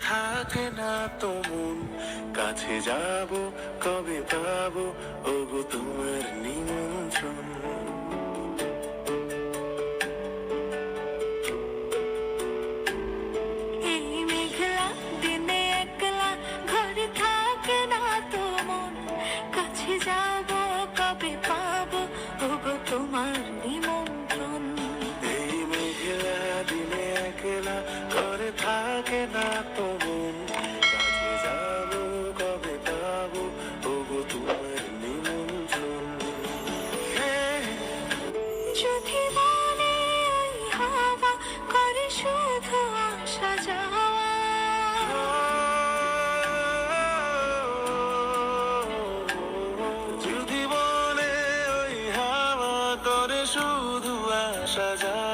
থাকে না তো মন। কাছে যাব কবে পাবো ওগো তোমার নিমন থাকে না তো মন কাছে যাব কবে পাবো? ওগো তোমার নিমন্ত্রণ। যদি মনে হাওয়া করে শুধু আসা যাওয়া। যদি বলে ওই হাওয়া করে শুধু আসা যাওয়া।